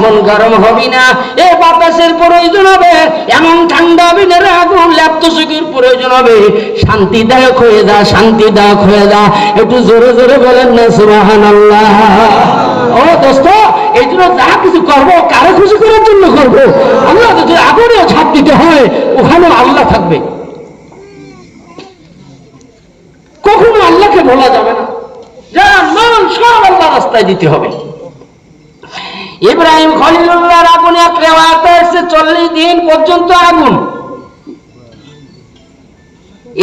এমন গরম হবি না। এ বাতাসের প্রয়োজন হবে, এমন ঠান্ডা হবে না আগুন। ল্যাপ্তসুখের প্রয়োজন হবে। শান্তিদায়ক হয়ে যা, শান্তিদায়ক হয়ে যা। একটু জোরে জোরে বলেন না সুবাহান আল্লাহ ও দোস্ত, এই জন্য যা কিছু করব, কারও খুশি করার জন্য করব। আল্লাহ যদি আগুনেও ছাপ দিতে হয় ওখানেও আল্লাহ থাকবে। কখনো আল্লাহকে বলা যাবে না। যা মান সব আল্লাহ রাস্তায় দিতে হবে। ইব্রাহিম খলিলুল্লাহর আগুনে এক রেওয়াতে এসে চল্লিশ দিন পর্যন্ত আগুন।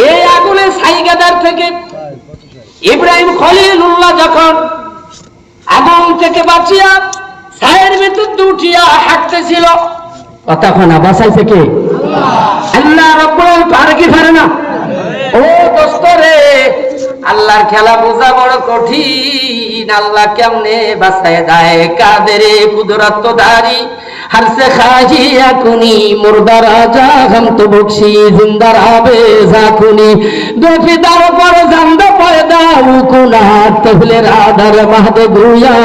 এই আগুনের সাইগাদার থেকে ইব্রাহিম খলিলুল্লাহ যখন আগুন থেকে বাঁচিয়া ছায়ের ভিতর উঠিয়া হাঁটতেছিল কতক্ষণ বাসাই থেকে, আল্লাহ রব্বুল পারে কি পারে না। ও দোস্ত রে আল্লাহর খেলা বোঝা বড় কঠিন। আল্লাহ কেমনে বাসায় দেয় কাদের? কুদরত দারি হারসে খাজি আকুনি মুরদার রাজা হাম তো বকশি জিন্দার হবে জাকুনি দুখি দাও পর জান্দ পয়দা, উকুনাত। তহলে রাধার মাহদে গুয়া,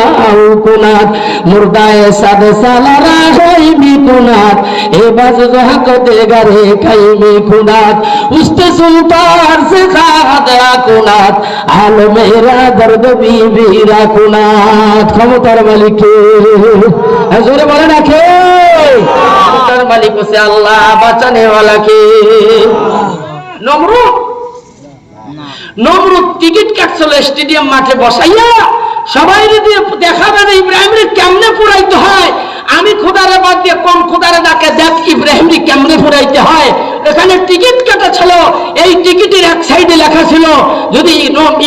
উকুনাত। মুরদায়ে সাদ সালারা হই বিকুনাত। এ বাজ জহাক দেগারে খাইমি কুনাত উস্তে সুলতার সে খাদ আকুনাত কুনাত মেহরা দর্দ বিবিরা কুনাত, ক্ষমতার হ্যাঁ, বলে ক্ষমতার মালিক হচ্ছে আল্লাহ বাঁচানে কে নমরুদ? নমরুদ টিকিট কাটছিল স্টেডিয়াম মাঠে বসাইয়া, সবাই যদি দেখাবে না ইব্রাহিমের কেমনে পুরাইতে হয়? আমি খুদারে বাদ দিয়ে কম খুদারে ডাকে, দেখ ইব্রাহিমরি কেমনে পুরাইতে হয়? এখানে টিকিট কাটা ছিল এই টিকিটের এক সাইডে লেখা ছিল, যদি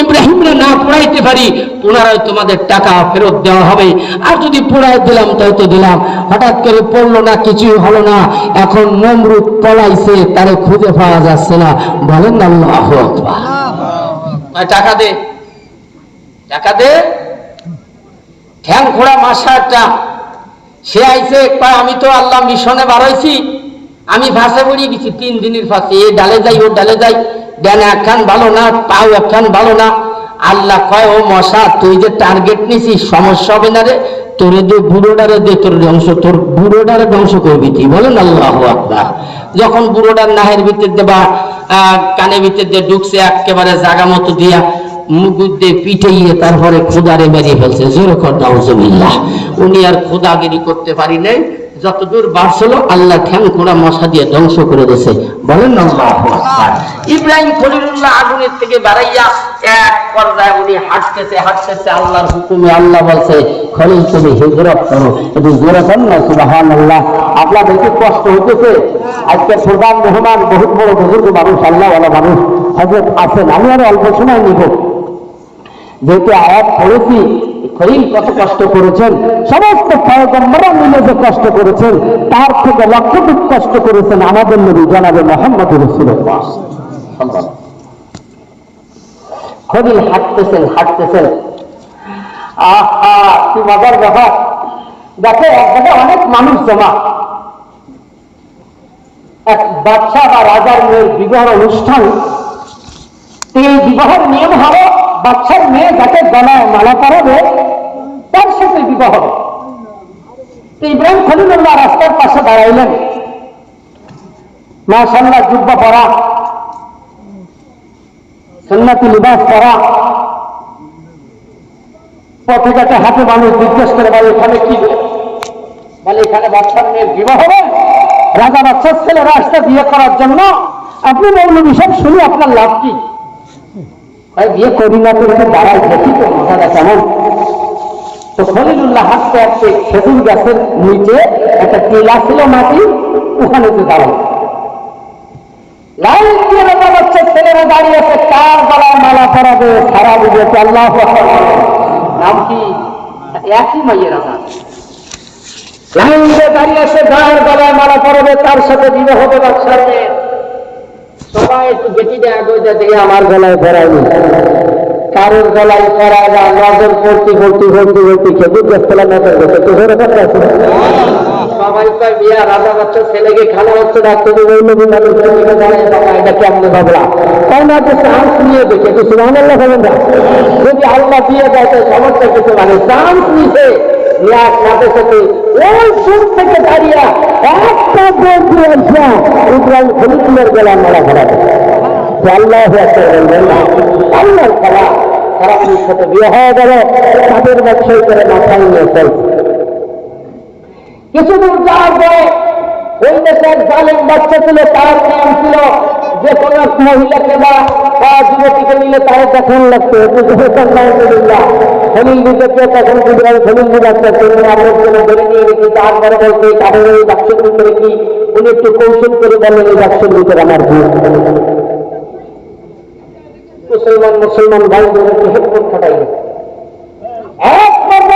ইব্রাহিমরে না পড়াইতে পারি, পুনরায় তোমাদের টাকা ফেরত দেওয়া হবে। আর যদি পুরাই দিলাম তাই তো দিলাম। হঠাৎ করে পড়ল না, কিছুই হলো না। এখন নমরুদ পলাইছে, তারে খুঁজে পাওয়া যাচ্ছে না। বলেন না টাকা দে। টাকা দে। ঠ্যাং খোড়া মাসাটা সে আইছে আমি তো আল্লাহ মিশনে বাড়াইছি। আমি ভাষা পড়িয়ে গেছি তিন দিনের ফাঁসে এ ডালে যাই, ও ডালে যাই। ডানে একখান ভালো না পাও একখান ভালো না। আল্লাহ কয়, ও মশা, তুই যে টার্গেট নিছিস, সমস্যা হবে না রে। তোরে দে বুড়োডারে দে, তোর ধ্বংস, তোর বুড়োডারে ধ্বংস করবি তুই। বলেন আল্লাহ আকবার। যখন বুড়োডার নাহের ভিতর দিয়ে বা কানে ভিতর দিয়ে ঢুকছে, একেবারে জাগা মতো দিয়া মুগুর দিয়ে পিটাইয়ে তারপরে খোদারে মেরিয়ে ফেলছে। জোরে নাউজুবিল্লাহ। উনি আর খোদাগিরি করতে পারি নাই। যতদূর বাড়ছিল, আল্লাহ ঠ্যাং খোড়া মশা দিয়ে ধ্বংস করে দিয়েছে। বলেন। ইব্রাহিম খলিলুল্লাহ আগুনের থেকে বাড়াইয়া এক পর্যায়ে উনি হাঁটতেছে হাঁটতেছে, আল্লাহর হুকুমে আল্লাহ বলছে, খলিল, তুমি হিজরত করো একটু জোরে কর না সুবাহান আল্লাহ আপনাদের কি কষ্ট হইতেছে। আজকে প্রধান মেহমান, বহুত বড় বুজুর্গ মানুষ আল্লাহ মানুষ। হজরত আছেন, আমি আর অল্প সময় নিব। যেহেতু আয়াত পড়েছি, খলিল কত কষ্ট করেছেন? সমস্ত পয়গম্বরা মিলে যে কষ্ট করেছেন, তার থেকে লক্ষাধিক কষ্ট করেছেন আমাদের নবী জানাবে মোহাম্মদ রসুল্লাহ। খলিল হাঁটতেছেন হাঁটতেছেন। আহা, কি মজার ব্যাপার। দেখো এক অনেক মানুষ জমা। এক বাদশাহ বা রাজার মেয়ের বিবাহ অনুষ্ঠান, এই বিবাহের নিয়ম হলো বাচ্চার মেয়ে যাকে গলায় মালা পরাবে, তার সাথে বিবাহ হবে। তো ইব্রাহিম খলিলুল্লাহ রাস্তার পাশে দাঁড়াইলেন। মা মাশাল্লাহ জুব্বা পরা সন্ন্যাতি লিবাস পরা। পথে ঘাটে হাতে মানুষ জিজ্ঞেস করে, বলে, এখানে কি? বলে, এখানে বাচ্চার মেয়ের বিবাহ হবে। রাজা বাচ্চার ছেলে রাস্তা বিয়ে করার জন্য, আপনি মৌলবী সব শুনি আপনার লাভ কি? বিয়ে করি না করে দাঁড়াই দেখি তো মাথাটা কেমন তো খলিলুল্লাহ খেজুর গাছের নিচে একটা টিলা ছিল মাটি, ওখানে তো ছেলেরা দাঁড়িয়ে আছে মালা একই লাইন দিয়ে দাঁড়িয়ে আছে মালা তার সাথে বিবাহ বাচ্চার মেয়ে সবাই একটু বেটি দেয় আগে দেখে আমার গলায় ভরায়নি কারোর গলায় পরায় না নজর পড়তে পড়তে পড়তে পড়তে খেজুর গাছ তোলা নজর গেছে তো ধরে কথা আছে। সবাই কয় বিয়া রাজা বাচ্চা ছেলেকে না যদি আল্লাহ দিয়ে কিছু মানে চান্স নিছে। নেওয়ার সাথে সাথে ওই সুর থেকে দাঁড়িয়ে একটা দৌড় দিয়ে আসা ইব্রাহিম খলিফুলের গেলা মারা ধরা আল্লাহ বলবেন না আল্লাহর খেলা সারা সাথে বিয়ে হয়ে গেল তাদের ব্যবসায়ী করে মাথায় নিয়ে চলছে কিছু দূর যাওয়ার পরে ওই দেশের জালেম বাচ্চা ছিল তার নাম ছিল যে কোনো এক মহিলাকে বা বা যুবতীকে নিলে তার তখন লাগতো খলিল দিকে তখন বুঝলাম খলিল দি বাচ্চা তিনি আমার জন্য ধরে নিয়ে গেছি। তারপরে বলতে কারণ এই বাক্সের ভিতরে কি? উনি একটু কৌশল করে বললেন, এই বাক্সের ভিতরে আমার বিয়ে মুসলমান মুসলমান ভাইদের একটু হেডফোন খাটাই। এক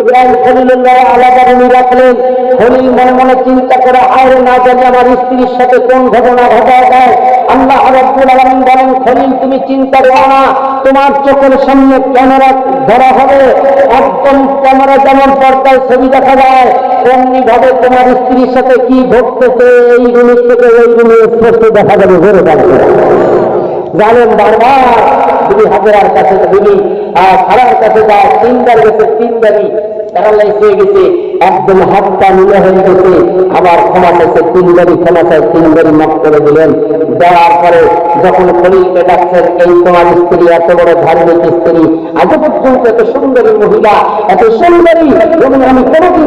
ইব্রাহিম খলিলুল্লাহ আলাদা রুমে রাখলেন। খলিল মনে মনে চিন্তা করে, আরে না জানি আমার স্ত্রীর সাথে কোন ঘটনা ঘটা দেয় আল্লাহ রব্বুল আলামিন বলেন খলিল তুমি চিন্তা করো না। তোমার চোখের সামনে ক্যামেরা ধরা হবে। একদম ক্যামেরা যেমন পর্দায় ছবি দেখা যায় তেমনি ভাবে তোমার স্ত্রীর সাথে কি ঘটতেছে এই রুমের থেকে ওই রুমে স্পষ্ট দেখা যাবে। ঘুরে যাচ্ছে জানেন বারবার তুমি হাজারার কাছে তুমি সারার কাছে যায় প্যারালাইজ হয়ে গেছে, একদম হয়ে গেছে, আবার ক্ষমা চাইছে, তিনবারই ক্ষমা চাই মাফ করে দিলেন। দেওয়ার পরে যখন ডাকছেন, এই তোমার স্ত্রী, এত বড় ধার্মিক স্ত্রী আজ পর্যন্ত এত সুন্দরী মহিলা, এত সুন্দরী আমি কোনোদিন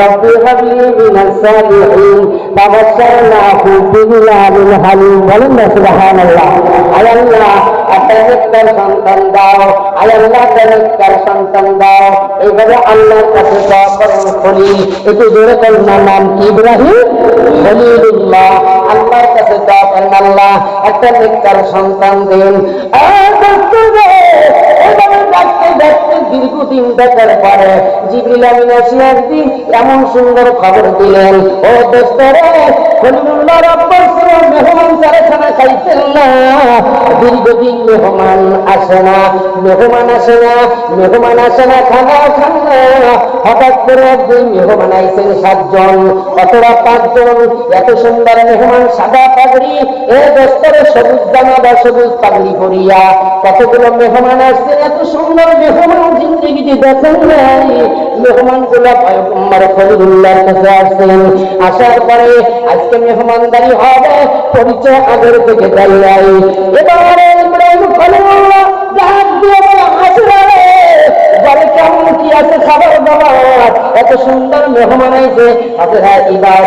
রব্বি হাবলি মিনাস সালিহিন ফাবাশশারনাহু বিগুলামিন হালিম। বলেন না, সুবহানাল্লাহ। আল্লাহ নেককার সন্তান দাও, আল্লাহ নেককার সন্তান দাও। এইভাবে আল্লাহর কাছে দোয়া করেন খলিল একটু জোরে না নাম কি ইব্রাহিম? খলিলুল্লাহ। আল্লাহর কাছে দোয়া করেন, আল্লাহ, একটা নেককার সন্তান দিন। আর দীর্ঘদিন দেখার পরে জিবরিল আমিন এমন সুন্দর খবর দিলেন, ও দোস্তরে মেহমান দীর্ঘদিন মেহমান আসে না, মেহমান আসে না, মেহমান আসে না, খানা খান হঠাৎ করে একদিন মেহমান আইছেন সাতজন, অথবা পাঁচজন। এত সুন্দর মেহমান সাদা পাগড়ি, এ দোস্তরে, সবুজ দানা বা সবুজ পাগড়ি করিয়া কতগুলো মেহমান আসছেন এত সুন্দর মেহমান জিন্দগিতে দেখেন নাই। মেহমানগুলা পয়গম্বর খলিলুল্লাহর কাছে আসছেন। আসার পরে আজকে মেহমানদারি হবে পরিচয় আগের থেকে দেয় নাই। এবারে ইব্রাহিম খলিল্লাহ ডাক দিয়ে বলে, "হাসিরা রে, ঘরে কেমন কি আছে খাবার দাবার? এত সুন্দর মেহমান আইছে হাসিরা এবার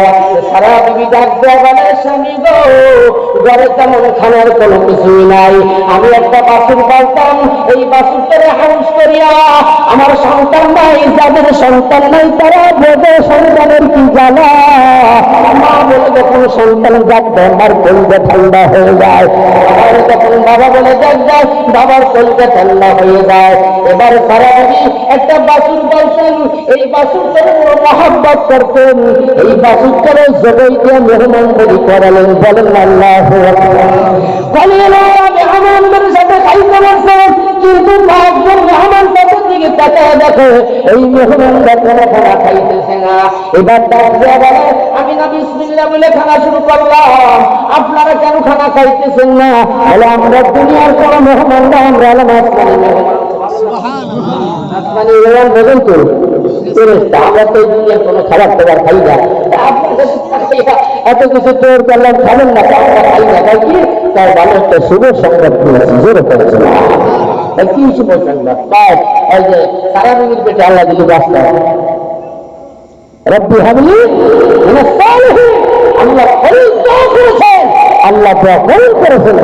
সারা বিবি ডাক দেওয়া বলে, স্বামী গো, ঘরে তেমন খানার কোনো কিছুই নাই। আমি একটা বাসুর পালতাম, এই বাসুরটারে হাউস করিয়া আমার সন্তান নাই, যাদের সন্তান নাই তারা বোধে সন্তানের কি জ্বালা? মা বলে, যখন সন্তান যাক আমার কলকে ঠান্ডা হয়ে যায়। আর তখন বাবা বলে যাক যায় বাবার কলকে ঠান্ডা হয়ে যায়। এবার সারা দিদি একটা বাসুর বলছেন এই বাসুর করে মহাব্বত করতেন। এই বাসুর জগই দিয়ে মেহমান বলি করালেন। বলেন, আল্লাহ মেহমানদের সাথে খাইতে বলছেন কিন্তু কয়েকজন মেহমান তাদের দিকে তাকায় দেখে, এই মেহমানরা কোনো খানা খাইতেছে না। এবার ডাক আমি না বিসমিল্লাহ বলে খানা শুরু করলাম। আপনারা কেন খানা খাইতেছেন না? বলে, আমরা দুনিয়ার কোনো মেহমান না আমরা হলাম আসমানি মেহমান আসমানি মেহমান বোঝেন তো আমরা তো এই দুনিয়ার কোনো খাবার টাবার খাই না। এত কিছু তোর করলাম খাবেন না আমরা খাই না, তাই কি? তার ভালো শুভ সংবাদ জোরে পেটে আল্লাহ করেছেন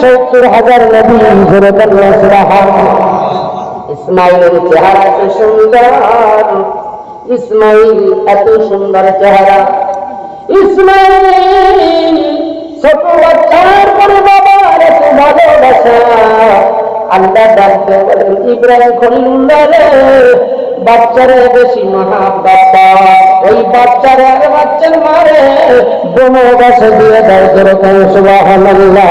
সত্তর হাজার নবী ঘুরে ইসমাইলের চেহারা এত সুন্দর, ইসমাইল এত সুন্দর চেহারা। ইসমাইল বাচ্চার বেশি মহাব্বত ওই বাচ্চারে আর বাচ্চার মারে বনবাসে দিয়ে দেয় যেরকম সুবহানাল্লাহ।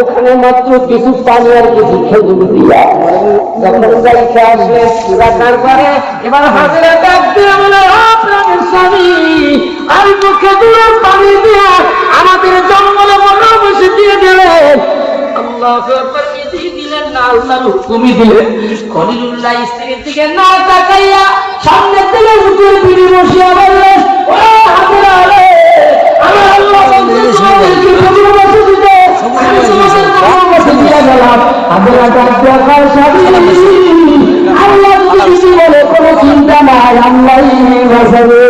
ওখানে মাত্র কিছু পানি আর কিছু খেজুর দিয়া যখন যাইতে আসলে রাখার পরে এবার হাজেরা ডাক দিয়ে বলে আপনার স্বামী, আর মুখে দূরের পানি দিয়ে আমাদের জঙ্গলে মনে বসে দিয়ে তাকাইয়া সামনে থেকে উঠে ফিরে বসিয়া বললেন ডাক দিয়া কয় স্বামী আল্লাহ কিছু বলে কোনো চিন্তা নাই আল্লাহ বসাবে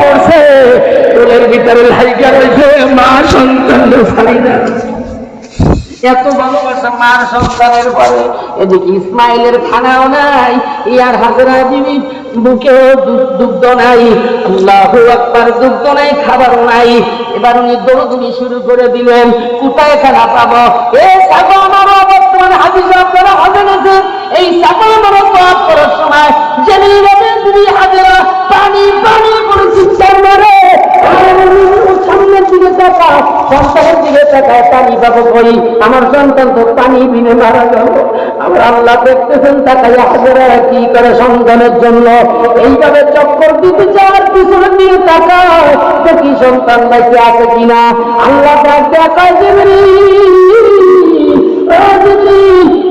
পড়ছে ভিতরে লাইকা রয়েছে। মা সন্তান দুগ্ধ নাই দুগ্ধ নাই, খাবারও নাই। এবার উনি শুরু করে দিলেন কোথায় খানা পাবো। এ সাগো আমারও বর্তমানে হাজির আপনারা আছে এই আমারও পাপ করার সময় জেনে যাবেন তুমি হাজারা পানি পানি করে চিৎকার মারে। দিকে দিকে করি আমার সন্তান তো পানি বিনে মারা গেল। আমার আল্লাহ দেখতেছেন তাকাই হাজারা কি করে সন্তানের জন্য। এইভাবে চক্কর দিতে যাওয়ার পিছনে দিয়ে তাকায়। দেখি সন্তান বাইকে আছে কিনা। আল্লাহ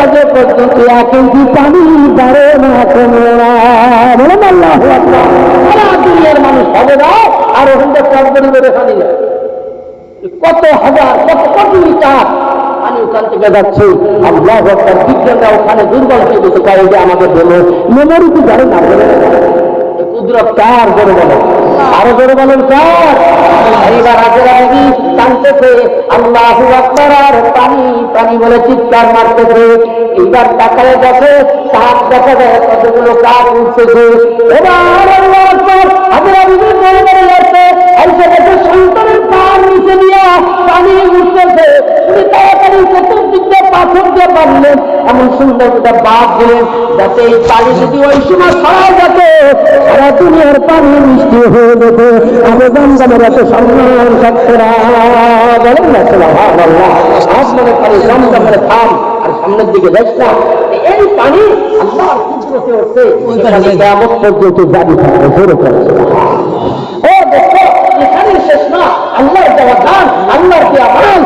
আজ পর্যন্ত এক ইঞ্চি পানি বাড়ে না, কমে না দুনিয়ার মানুষ হবে না, আর ওখান থেকে করে পানি কত হাজার, কত কোটি লিটার পানি ওখান থেকে যাচ্ছে। আল্লাহ আকবার, বিজ্ঞানরা ওখানে দুর্বল হয়ে গেছে কারণ যে আমাদের জন্য মেমোরি কি জানে না? আরও আর চিৎকার মারতেছে। এইবার তাকায় দেখে কাক দেখা যায়, কতগুলো কাক উঠতেছে। এবার আল্লাহ এসে দেখে, সন্তানের পার নিচে দিয়া পানি উঠতেছে। উনি তাড়াতাড়ি চতুর্দিক দিয়ে পাথর দিয়ে পারলেন এমন সুন্দর একটা বাদ দিলেন যাতে এই পানি যদি ওই সময় ছড়ায় যাতে সারা দুনিয়ার পানি মিষ্টি হয়ে যেত আমি জমজমের এত সম্মান ছাত্ররা বলেন না সুবহানাল্লাহ। আজ মনে পানি জমজমের থাম আর সামনের দিকে যাস না। এই পানি আল্লাহর কুদরতে হচ্ছে। এখানে পর্যন্ত জারি থাকবে। জোরে করে সুবহানাল্লাহ। ও দেখো এখানে শেষ না আল্লাহর দেওয়া দান আল্লাহর দেওয়া মান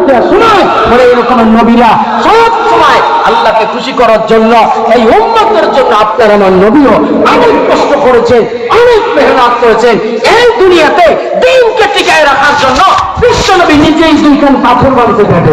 দেওয়া শোনায় পরে এরকম নবীরা সব সময় আল্লাহকে খুশি করার জন্য এই উম্মতের জন্য আপনার আমার নবীও অনেক কষ্ট করেছেন, অনেক মেহনত করেছেন। এই দুনিয়াতে দিনকে টিকায় রাখার জন্য বিশ্ব নবী নিজেই দুইখান পাথর মানুষে কাটে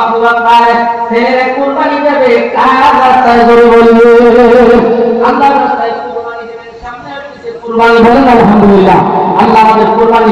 গেলেন আল্লাহু আকবার ছেলে কুরবানি দেবে। কার রাস্তায় জোরে বলবে? আল্লাহর রাস্তায় কুরবানি দেবেন, সামনে আসছে কুরবানি বলেন আলহামদুলিল্লাহ। আল্লাহ আমাদের কুরবানি